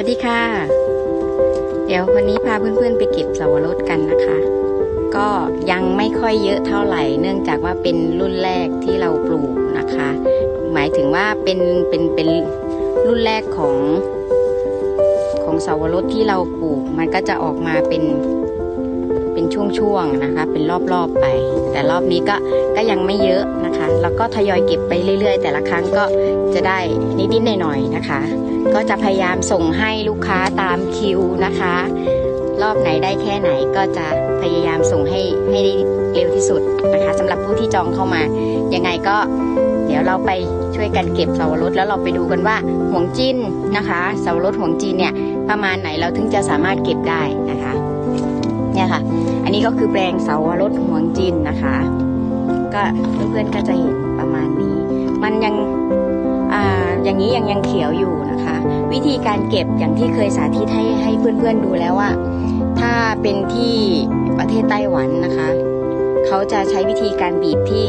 วัสดีค่ะ เดี๋ยววันนี้พาเพื่อนๆไปเก็บสวรสกันนะคะ ก็ยังไม่ค่อยเยอะเท่าไหร่ เนื่องจากว่าเป็นรุ่นแรกที่เราปลูกนะคะ หมายถึงว่าเป็นเป็นเป็นรุ่นแรกของของสวรสที่เราปลูก มันก็จะออกมาเป็น เป็นช่วงๆนะคะ เป็นรอบๆไป แต่รอบนี้ก็ก็ยังไม่เยอะนะคะ แล้วก็ทยอยเก็บไปเรื่อย ๆ แต่ละครั้งก็จะได้นิดๆหน่อยๆนะคะ ก็จะพยายามส่งให้ลูกค้าตามคิวนะคะ รอบไหนได้แค่ไหนก็จะพยายามส่งให้ให้ได้เร็วที่สุดนะคะสำหรับผู้ที่จองเข้ามายังไงก็เดี๋ยวเราไปช่วยกันเก็บเสาวรสแล้วเราไปดูกันว่าห่วงจิ้นนะคะเสาวรสห่วงจีนเนี่ยประมาณไหนเราถึงจะสามารถเก็บได้นะคะ เนี่ยค่ะ อันนี้ก็คือแปลงเสาวรสห่วงจีนนะคะ ก็เพื่อนๆก็จะเห็นประมาณนี้ มันยังอ่าอย่างนี้ยังยังเขียวอยู่นะคะ วิธีการเก็บอย่างที่เคยสาธิตให้ให้เพื่อนๆดูแล้วว่า ถ้าเป็นที่ประเทศไต้หวันนะคะ เขาจะใช้วิธีการบีบที่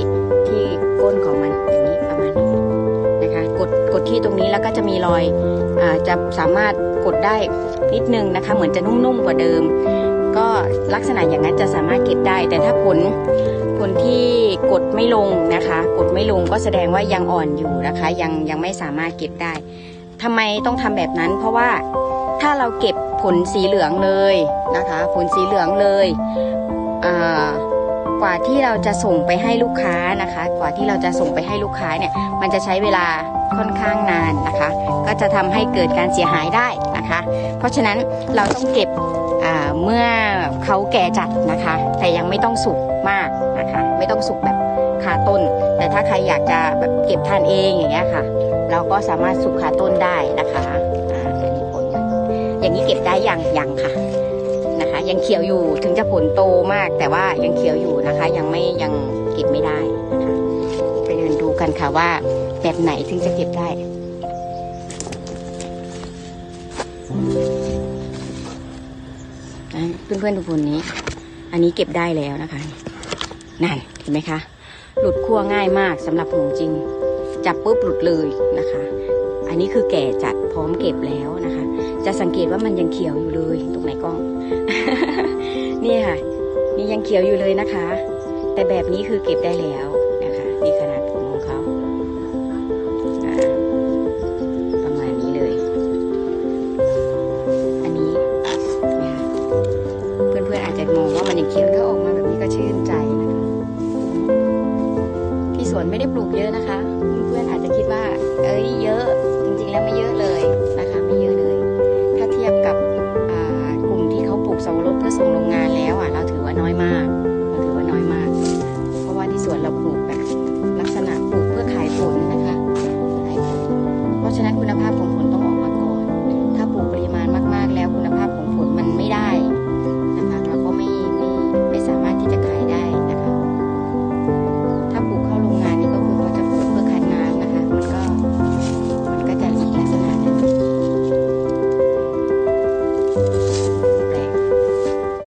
ที่ก้นของมันอย่างนี้ประมาณนี้นะคะกดกดที่ตรงนี้แล้วก็จะมีรอยอาจะสามารถกดได้นิดนึงนะคะ เหมือนจะนุ่มๆกว่าเดิม ลักษณะอย่างนั้นจะสามารถเก็บได้ แต่ถ้าผลผลที่กดไม่ลงนะคะ กดไม่ลงก็แสดงว่ายังอ่อนอยู่นะคะ ยังยังไม่สามารถเก็บได้ทำไมต้องทำแบบนั้น เพราะว่าถ้าเราเก็บผลสีเหลืองเลยนะคะ ผลสีเหลืองเลยอ่า กว่าที่เราจะส่งไปให้ลูกค้านะคะ กว่าที่เราจะส่งไปให้ลูกค้าเนี่ย มันจะใช้เวลาค่อนข้างนานนะคะ ก็จะทำให้เกิดการเสียหายได้นะคะ เพราะฉะนั้นเราต้องเก็บเมื่อเขาแก่จัดนะคะ แต่ยังไม่ต้องสุกมากนะคะ ไม่ต้องสุกแบบคาต้น แต่ถ้าใครอยากจะแบบเก็บทานเองอย่างเงี้ยค่ะ เราก็สามารถสุกคาต้นได้นะคะอ่าอันนี้ผลอย่างนี้เก็บได้อยังยังค่ะ ยังเขียวอยู่ถึงจะผลโตมาก แต่ว่ายังเขียวอยู่นะคะ ยังไม่ยังเก็บไม่ได้นะคะไปเดินดูกันค่ะว่าแบบไหนถึงจะเก็บได้อะเพื่อนๆดูผลนี้ อันนี้เก็บได้แล้วนะคะ นั่นเห็นไหมคะ หลุดขั้วง่ายมากสำหรับหงจริง จับปุ๊บหลุดเลยนะคะ อันนี้คือแก่จัดพร้อมเก็บแล้วนะคะ จะสังเกตว่ามันยังเขียวอยู่เลยตรงไหนกล้อง นี่ค่ะ นี่ยังเขียวอยู่เลยนะคะ แต่แบบนี้คือเก็บได้แล้วนะคะนี่ขนาดผมของเขาประมาณนี้เลย อันนี้เพื่อนๆอาจจะมองว่ามันยังเขียวถ้าออกมาแบบนี้ก็ชื่นใจนะคะที่สวนไม่ได้ปลูกเยอะนะคะ เพื่อนๆอาจจะคิดว่า เอ้ยเยอะ